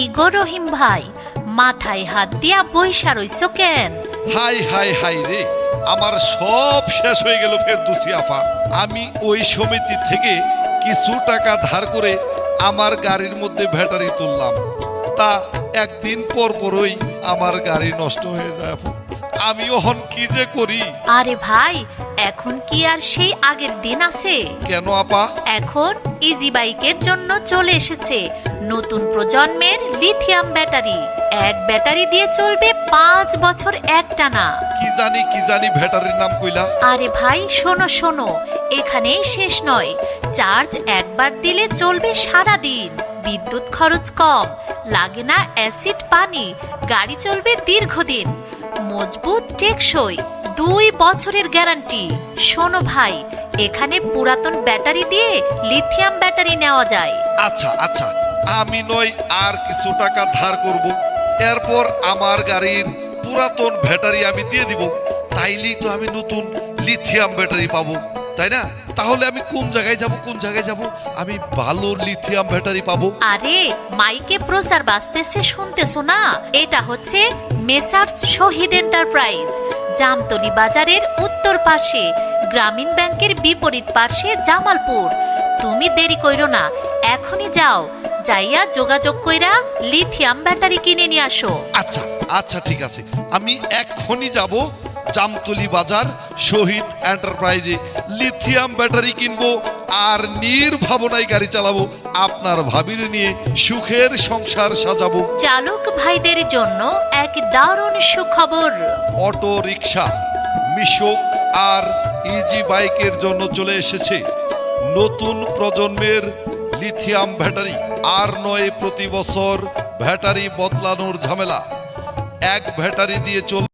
কি গো রহিম ভাই মাথায় হাত দিয়া বইসা রইছ কেন? হাই হাই হাই রে আমার সব শেষ হয়ে গেল ফের দুসি আফা। আমি ওই সমিতি থেকে কিছু টাকা ধার করে আমার গাড়ির মধ্যে ব্যাটারি তুললাম। তা একদিন পর পরই আমার গাড়ি নষ্ট হয়ে যায়। আমি ওহন কি যে করি? আরে ভাই এখন কি আর সেই আগের দিন আছে? কেন আপা? এখন ইজি বাইকের জন্য চলে এসেছে। নতুন প্রজন্মের লিথিয়াম ব্যাটারি এক ব্যাটারি দিয়ে চলবে পাঁচ বছর একটানা। কি জানি কি জানি ব্যাটারির নাম কইলা। আরে ভাই শোনো শোনো। এখানেই শেষ নয়। চার্জ একবার দিলে চলবে সারা দিন বিদ্যুৎ খরচ কম। লাগে না অ্যাসিড পানি। গাড়ি চলবে দীর্ঘদিন। মজবুত টেকসই। দুই বছরের গ্যারান্টি শোনো ভাই এখানে পুরাতন ব্যাটারি দিয়ে লিথিয়াম ব্যাটারি নেওয়া যায়। আচ্ছা আচ্ছা। আমি নয় আর কিছু টাকা ধার করব। এরপর আমার গাড়ির পুরাতন ব্যাটারি আমি দিয়ে দিব। তাইলেই তো আমি নতুন লিথিয়াম ব্যাটারি পাবো তাই না? তাহলে আমি কোন জায়গায় যাব কোন জায়গায় যাব? আমি ভালো লিথিয়াম ব্যাটারি পাবো। আরে মাইকে প্রচার বাজতেছে শুনতেছো না? এটা হচ্ছে মেসার্স শহীদ এন্টারপ্রাইজ। জামতলি বাজারের উত্তর পাশে, গ্রামীণ ব্যাংকের বিপরীত পাশে জামালপুর। তুমি দেরি কইরো না, এখনই যাও। যাইয়া যোগাযোগ কইরা লিথিয়াম ব্যাটারি কিনে নিয়ে আসো। আচ্ছা আচ্ছা ঠিক আছে। আমি এখনই যাব জামতলি বাজার শহীদ এন্টারপ্রাইজে। লিথিয়াম ব্যাটারি কিনবো আর নির্ভাবনায় গাড়ি চালাবো আপনার ভাবির নিয়ে সুখের সংসার সাজাবো। চালক ভাইদের জন্য এক দারুণ সুখবর। অটো রিক্সা মিশুক আর ইজি বাইকের জন্য চলে এসেছে নতুন প্রজন্মের লিথিয়াম ব্যাটারি। আর নয় প্রতি বছর ব্যাটারি বদলানোর ঝামেলা। এক ব্যাটারি দিয়ে চল